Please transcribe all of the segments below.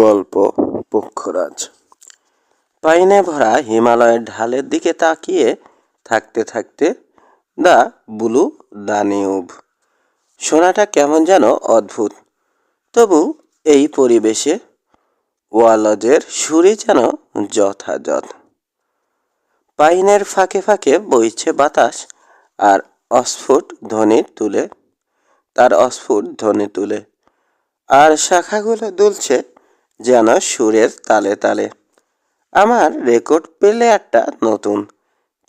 গল্প, পক্ষরাজ। পাইনে ভরা হিমালয়ের ঢালের দিকে তাকিয়ে থাকতে থাকতে দা বুলু দানিউব সোনাটা কেমন যেন অদ্ভুত। তবু এই পরিবেশে ওয়ালজের সুরে যেন যথাযথ। পাইনের ফাঁকে ফাঁকে বইছে বাতাস আর অস্ফুট ধ্বনি তুলে, তার অস্ফুট ধ্বনি তুলে। আর শাখাগুলো দুলছে যেন সুরের তালে তালে। আমার রেকর্ড প্লেয়ারটা নতুন,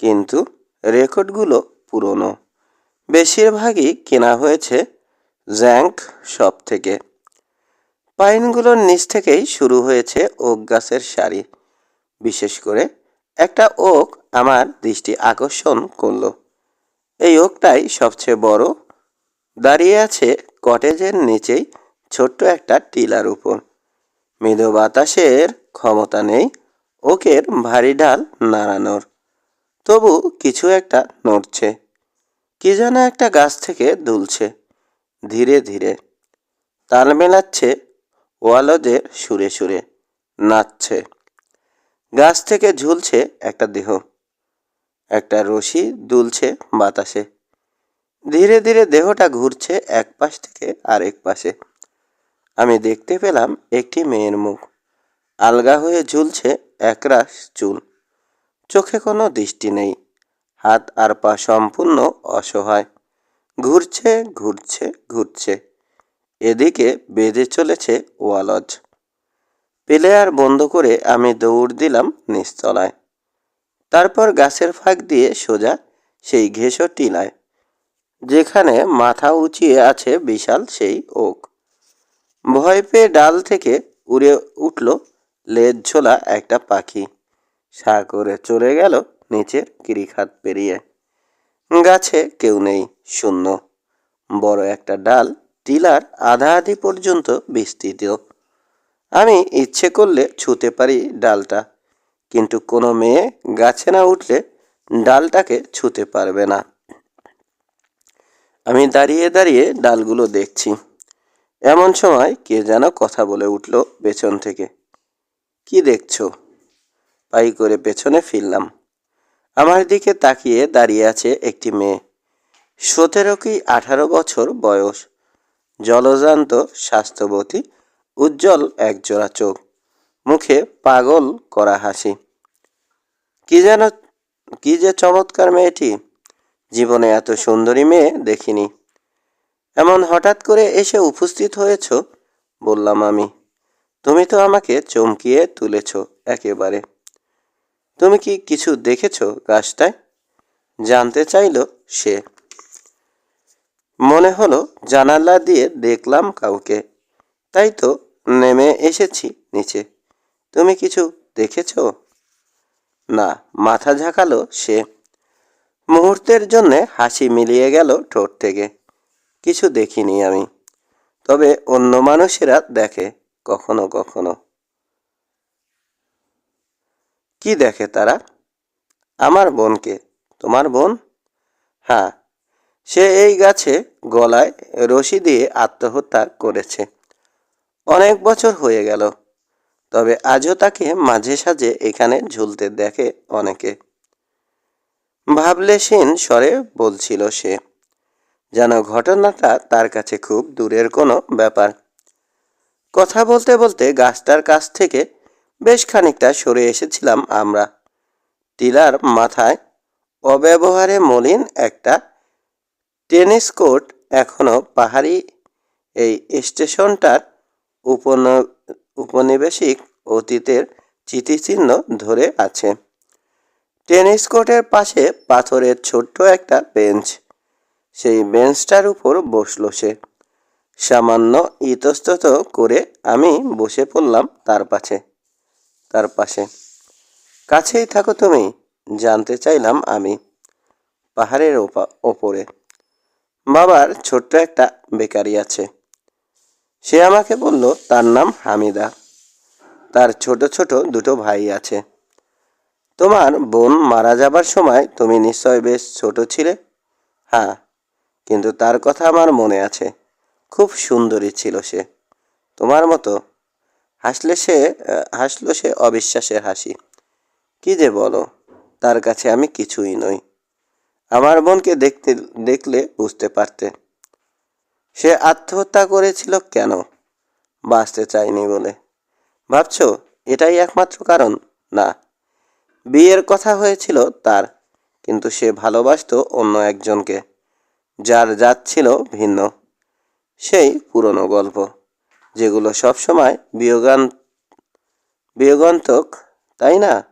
কিন্তু রেকর্ডগুলো পুরনো। বেশিরভাগই কেনা হয়েছে জ্যাঙ্ক শপ থেকে। পাইনগুলোর নিচ থেকেই শুরু হয়েছে ওক গাছের সারি। বিশেষ করে একটা ওক আমার দৃষ্টি আকর্ষণ করল। এই ওকটাই সবচেয়ে বড়। দাঁড়িয়ে আছে কটেজের নিচেই ছোট্ট একটা টিলার উপর। মৃদু বাতাসের ক্ষমতা নেই, ওকের ভারী ডাল নাড়ানোর। তবু কিছু একটা নড়ছে, কি যেন একটা গাছ থেকে দুলছে, ধীরে ধীরে। তাল মেলাচ্ছে ওয়ালজের সুরে সুরে নাচছে। গাছ থেকে ঝুলছে একটা দেহ, একটা রশি দুলছে বাতাসে। ধীরে ধীরে দেহটা ঘুরছে এক পাশ থেকে আরেক পাশে। আমি দেখতে পেলাম একটি মেয়ের মুখ। আলগা হয়ে ঝুলছে একরাশ চুল। চোখে কোনো দৃষ্টি নেই। হাত আর পা সম্পূর্ণ অসহায়। ঘুরছে ঘুরছে ঘুরছে। এদিকে বেঁধে চলেছে ওয়ালজ। প্লেয়ার বন্ধ করে আমি দৌড় দিলাম নিচতলায় তারপর গাছের ফাঁক দিয়ে সোজা সেই ঘেঁষো টিলায়, যেখানে মাথা উঁচিয়ে আছে বিশাল সেই ওক ভয় পেয়ে ডাল থেকে উড়ে উঠল লেজ ঝোলা একটা পাখি। সা করে চলে গেল নিচের গিরিখাত পেরিয়ে। গাছে কেউ নেই, শূন্য। বড় একটা ডাল টিলার আধা আধি পর্যন্ত বিস্তৃত। আমি ইচ্ছে করলে ছুতে পারি ডালটা, কিন্তু কোনো মেয়ে গাছে না উঠলে ডালটাকে ছুতে পারবে না। আমি দাঁড়িয়ে দাঁড়িয়ে ডালগুলো দেখছি। এমন সময় কে যেন কথা বলে উঠল পেছন থেকে। কি দেখছ? পাই করে পেছনে ফিরলাম। আমার দিকে তাকিয়ে দাঁড়িয়ে আছে একটি মেয়ে। সতেরো কি আঠারো বছর বয়স। জলজান্ত, স্বাস্থ্যবতী, উজ্জ্বল একজোড়া চোখ। মুখে পাগল করা হাসি। কি যেন, কি যে চমৎকার মেয়েটি। জীবনে এত সুন্দরী মেয়ে দেখিনি। এমন হঠাৎ করে এসে উপস্থিত হয়েছ? বললাম আমি। তুমি তো আমাকে চমকিয়ে তুলেছ একেবারে। তুমি কি কিছু দেখেছ গাছটায়? জানতে চাইল সে। মনে হলো জানালা দিয়ে দেখলাম কাউকে। তাই তো নেমে এসেছি নিচে। তুমি কিছু দেখেছ? না, মাথা ঝাঁকালো সে। মুহূর্তের জন্যে হাসি মিলিয়ে গেল ঠোঁট থেকে। কিছু দেখিনি আমি। তবে অন্য মানুষেরা দেখে কখনো কখনো। কি দেখে তারা? আমার বোনকে। তোমার বোন? হ্যাঁ সে এই গাছে গলায় রশি দিয়ে আত্মহত্যা করেছে। অনেক বছর হয়ে গেল, তবে আজও তাকে মাঝে সাঝে এখানে ঝুলতে দেখে অনেকে। ভাবলে সেন স্বরে বলছিল সে যেন ঘটনাটা তার কাছে খুব দূরের কোনো ব্যাপার। কথা বলতে বলতে গাছটার কাছ থেকে বেশ খানিকটা সরে এসেছিলাম আমরা। টিলার মাথায় অব্যবহারে মলিন একটা টেনিস কোর্ট এখনও পাহাড়ি এই স্টেশনটার উপন, উপনিবেশিক অতীতের চিঠিচিহ্ন ধরে আছে। টেনিস কোর্টের পাশে পাথরের ছোট্ট একটা বেঞ্চ। সেই বেঞ্চটার উপর বসল সে। সামান্য ইতস্তত করে আমি বসে পড়লাম তার পাশে তার পাশে। কাছেই থাকো তুমি, জানতে চাইলাম আমি পাহাড়ের ওপা- ওপরে। বাবার ছোট্ট একটা বেকারি আছে। সে আমাকে বলল, তার নাম হামিদা। তার ছোট ছোট দুটো ভাই আছে। তোমার বোন মারা যাবার সময় তুমি নিশ্চয় বেশ ছোট ছিলে? হ্যাঁ কিন্তু তার কথা আমার মনে আছে। খুব সুন্দরী ছিল সে। তোমার মতো। হাসলে সে হাসলো সে অবিশ্বাসের হাসি। কি যে বলো, তার কাছে আমি কিছুই নই। আমার বোনকে দেখতে, দেখলে বুঝতে পারতে। সে আত্মহত্যা করেছিল কেন? বাঁচতে চায়নি বলে। ভাবছ, এটাই একমাত্র কারণ? না। বিয়ের কথা হয়েছিল তার, কিন্তু সে ভালোবাসত অন্য একজনকে। যার জাত ছিল ভিন্ন। সেই পুরনো গল্প, যেগুলো সবসময় বিয়োগান, বিয়োগান্তক, তাই না?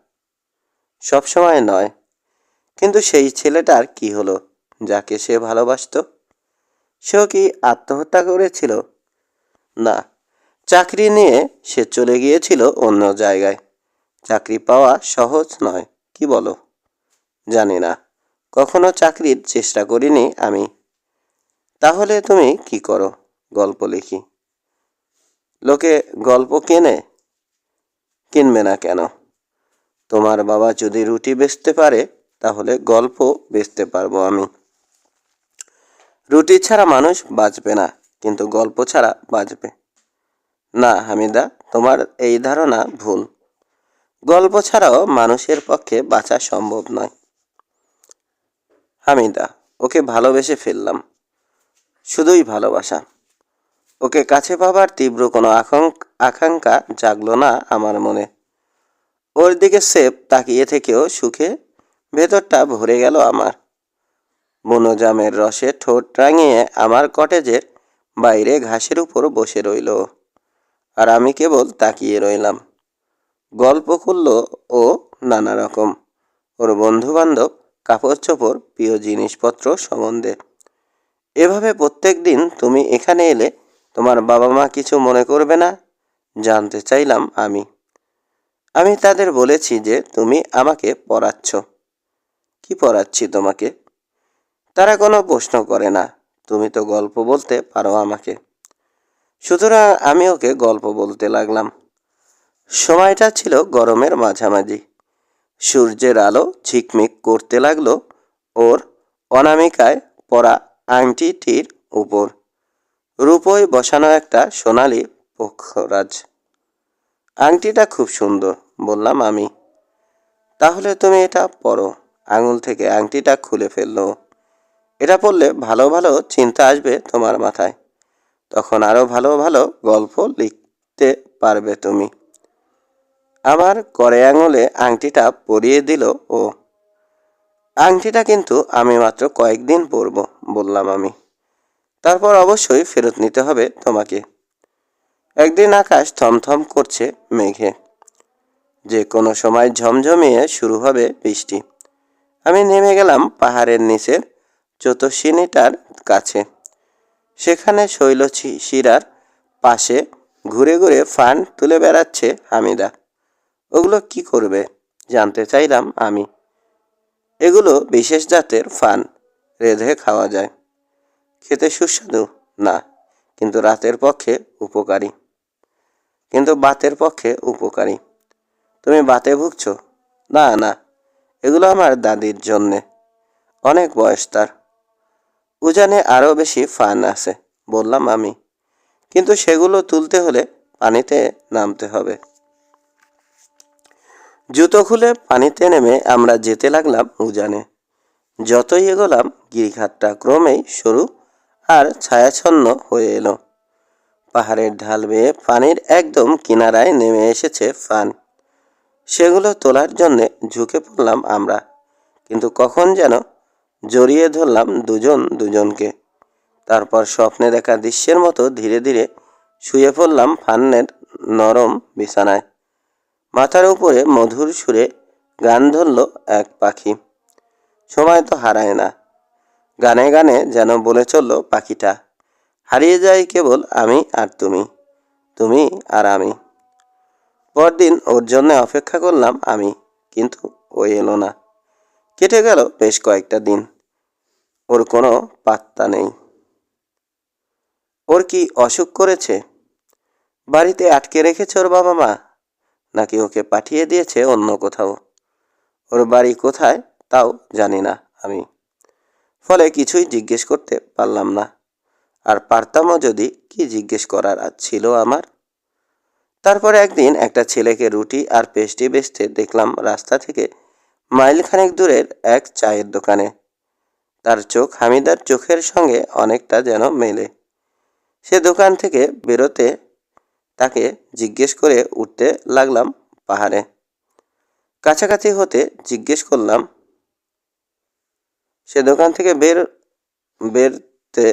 সবসময় নয়। কিন্তু সেই ছেলেটার কি হলো? যাকে সে ভালোবাসতো? সেও কি আত্মহত্যা করেছিল? না। চাকরি নিয়ে সে চলে গিয়েছিল অন্য জায়গায়। চাকরি পাওয়া সহজ নয়, কি বলো? জানি না। কখনো চাকরির চেষ্টা করিনি আমি। তাহলে তুমি কি করো? গল্প লিখি। লোকে গল্প কেনে? কিনবে না কেন? তোমার বাবা যদি রুটি বেচতে পারে, তাহলে গল্প বেচতে পারব আমি। রুটি ছাড়া মানুষ বাঁচবে না, কিন্তু গল্প ছাড়া বাঁচবে। না, হামিদা, তোমার এই ধারণা ভুল। গল্প ছাড়াও মানুষের পক্ষে বাঁচা সম্ভব নয়। হামিদা, ওকে ভালোবেসে ফেললাম। শুধুই ভালোবাসা। ওকে কাছে পাবার তীব্র কোনো আকাঙ্ক- আকাঙ্ক্ষা জাগলো না আমার মনে। ওর দিকে সেপ তাকিয়ে থেকেও সুখে ভেতরটা ভরে গেল আমার। বনজামের রসে ঠোঁট রাঙিয়ে আমার কটেজের বাইরে ঘাসের উপর বসে রইল। আর আমি কেবল তাকিয়ে রইলাম। গল্প করল ও নানা রকম। ওর বন্ধু বান্ধব কাপড় চোপড় প্রিয় জিনিসপত্র সম্বন্ধে। এভাবে প্রত্যেক দিন তুমি এখানে এলে তোমার বাবা মা কিছু মনে করবে না। জানতে চাইলাম আমি। আমি তাদের বলেছি যে তুমি আমাকে পড়াচ্ছ। কি পড়াচ্ছি তোমাকে? তারা কোনো প্রশ্ন করে না। তুমি তো গল্প বলতে পারো আমাকে। সুতরাং আমি ওকে গল্প বলতে লাগলাম। সময়টা ছিল গরমের মাঝামাঝি। সূর্যের আলো ঝিকমিক করতে লাগল। ওর অনামিকায় পরা আংটিটির উপর। রূপোয় বসানো একটা সোনালি পক্ষরাজ। আংটিটা খুব সুন্দর, বললাম আমি। তাহলে তুমি এটা পরো। আঙুল থেকে আংটিটা খুলে ফেলল। এটা পড়লে ভালো ভালো চিন্তা আসবে তোমার মাথায়। তখন আরও ভালো ভালো গল্প লিখতে পারবে তুমি। আমার করে আঙুলে আংটিটা পরিয়ে দিল ও। আংটিটা কিন্তু আমি মাত্র কয়েকদিন পরব। বললাম আমি। তারপর অবশ্যই ফেরত নিতে হবে তোমাকে। একদিন আকাশ থমথম করছে মেঘে। যে কোনো সময় ঝমঝমিয়ে শুরু হবে বৃষ্টি। আমি নেমে গেলাম পাহাড়ের নিচের চতুর্শিনীটার কাছে। সেখানে শৈল শিরার পাশে ঘুরে ঘুরে ফান তুলে বেড়াচ্ছে হামিদা। ওগুলো কি করবে জানতে চাইলাম আমি। এগুলো বিশেষ জাতের ফান। রেঁধে খাওয়া যায়। খেতে সুস্বাদু, না, কিন্তু রাতের পক্ষে উপকারী। কিন্তু বাতের পক্ষে উপকারী। তুমি বাতে ভুগছো? না না, এগুলো আমার দাদির জন্যে। অনেক বয়স তার। উজানে আরও বেশি ফান আছে, বললাম আমি। কিন্তু সেগুলো তুলতে হলে পানিতে নামতে হবে। জুতো খুলে পানিতে নেমে আমরা যেতে লাগলাম উজানে। যতই এগোলাম, গিরিখাতটা ক্রমেই সরু আর ছায়াছন্ন হয়ে এলো। পাহাড়ের ঢাল বেয়ে পানির একদম কিনারায় নেমে এসেছে ফান। সেগুলো তোলার জন্যে ঝুঁকে পড়লাম আমরা, কিন্তু কখন যেন জড়িয়ে ধরলাম দুজন দুজনকে। তারপর স্বপ্নে দেখা দৃশ্যের মতো ধীরে ধীরে শুয়ে পড়লাম ফান্নের নরম বিছানায়। মাথার উপরে মধুর সুরে গান ধরল এক পাখি। সময় তো হারায় না। গানে গানে যেন বলে চলল পাখিটা, হারিয়ে যায় কেবল আমি আর তুমি তুমি আর আমি। পরদিন ওর জন্য অপেক্ষা করলাম আমি, কিন্তু ও এলো না। কেটে গেল বেশ কয়েকটা দিন, ওর কোনো পাত্তা নেই। ওর কি অসুখ করেছে? বাড়িতে আটকে রেখেছে ওর বাবা মা, নাকি ওকে পাঠিয়ে দিয়েছে অন্য কোথাও? ওর বাড়ি কোথায়? তাও জানি না আমি। ফলে কিছুই জিজ্ঞেস করতে পারলাম না। আর পারতামও যদি কি জিজ্ঞেস করার ছিল আমার? তারপরে একদিন একটা ছেলেকে রুটি আর পেস্টি বেচতে দেখলাম রাস্তা থেকে মাইলখানেক দূরের এক চায়ের দোকানে। তার চোখ হামিদার চোখের সঙ্গে অনেকটা যেন মেলে। সে দোকান থেকে বেরোতে তাকে জিজ্ঞেস করে উঠতে লাগলাম পাহাড়ে। কাছাকাছি হতে জিজ্ঞেস করলাম সে দোকান থেকে বের বেরতে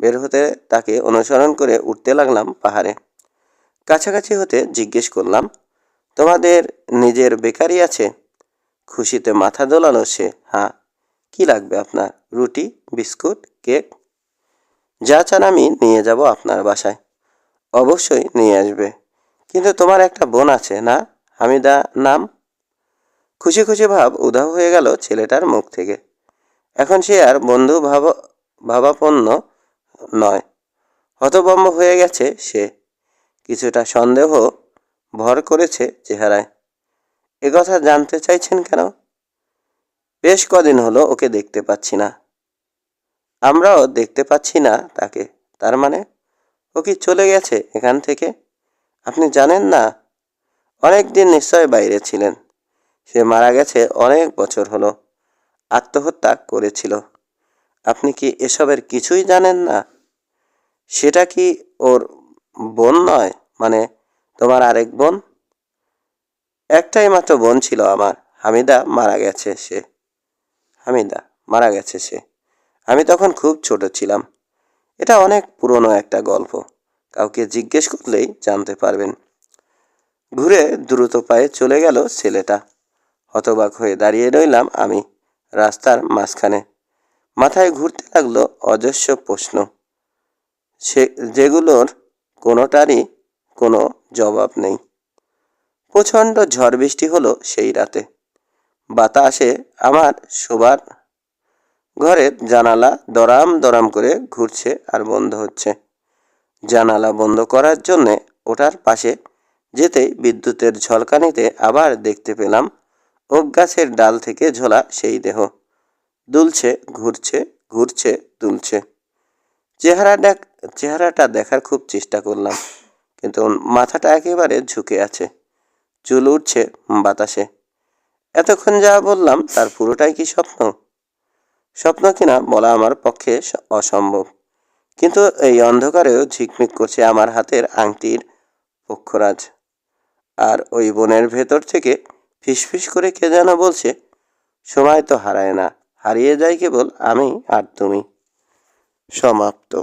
বের হতে তাকে অনুসরণ করে উঠতে লাগলাম পাহাড়ে। কাছাকাছি হতে জিজ্ঞেস করলাম, তোমাদের নিজের বেকারি আছে? খুশিতে মাথা দোলালো সে হ্যাঁ কি লাগবে আপনার? রুটি, বিস্কুট, কেক? যা চান আমি নিয়ে যাব আপনার বাসায়। অবশ্যই নিয়ে আসবে। কিন্তু তোমার একটা বোন আছে না? হামিদা নাম? খুশি খুশি ভাব উধাও হয়ে গেল ছেলেটার মুখ থেকে। এখন সে আর বন্ধু ভাব, ভাবাপন্ন নয়। হতবম্ব হয়ে গেছে সে। কিছুটা সন্দেহ ভর করেছে চেহারায়। এ কথা জানতে চাইছেন কেন? বেশ কদিন হলো ওকে দেখতে পাচ্ছি না। আমরাও দেখতে পাচ্ছি না তাকে। তার মানে ও কি চলে গেছে এখান থেকে? আপনি জানেন না? অনেক দিন নিশ্চয় বাইরে ছিলেন। সে মারা গেছে অনেক বছর হলো। আত্মহত্যা করেছিল। আপনি কি এসবের কিছুই জানেন না? সেটা কি ওর বোন নয়? মানে তোমার আরেক বোন? একটাই মাত্র বোন ছিল আমার। হামিদা মারা গেছে সে। হামিদা মারা গেছে সে। আমি তখন খুব ছোট ছিলাম। এটা অনেক পুরনো একটা গল্প। কাউকে জিজ্ঞেস করলেই জানতে পারবেন। ঘুরে দ্রুত পায়ে চলে গেল ছেলেটা। হতবাক হয়ে দাঁড়িয়ে রইলাম আমি রাস্তার মাঝখানে। মাথায় ঘুরতে লাগল অজস্র প্রশ্ন। সে, যেগুলোর কোনোটারই কোনো জবাব নেই। প্রচণ্ড ঝড় বৃষ্টি হলো সেই রাতে। বাতাসে আমার শোবার ঘরের জানালা দরাম দরাম করে ঘুরছে আর বন্ধ হচ্ছে। জানালা বন্ধ করার জন্যে ওটার পাশে যেতেই বিদ্যুতের ঝলকানিতে আবার দেখতে পেলাম ওক গাছের ডাল থেকে ঝোলা সেই দেহ। দুলছে, ঘুরছে ঘুরছে, দুলছে। চেহারা দেখ, চেহারাটা দেখার খুব চেষ্টা করলাম, কিন্তু মাথাটা একেবারে ঝুঁকে আছে। চুল উঠছে বাতাসে। এতক্ষণ যা বললাম, তার পুরোটাই কি স্বপ্ন? স্বপ্ন কিনা বলা আমার পক্ষে অসম্ভব। কিন্তু এই অন্ধকারেও ঝিকমিক করছে আমার হাতের আংটির পক্ষরাজ আর ওই বনের ভেতর থেকে ফিসফিস করে কে যেন বলছে, সময় তো হারায় না। হারিয়ে যায় কেবল আমি আর তুমি। সমাপ্ত।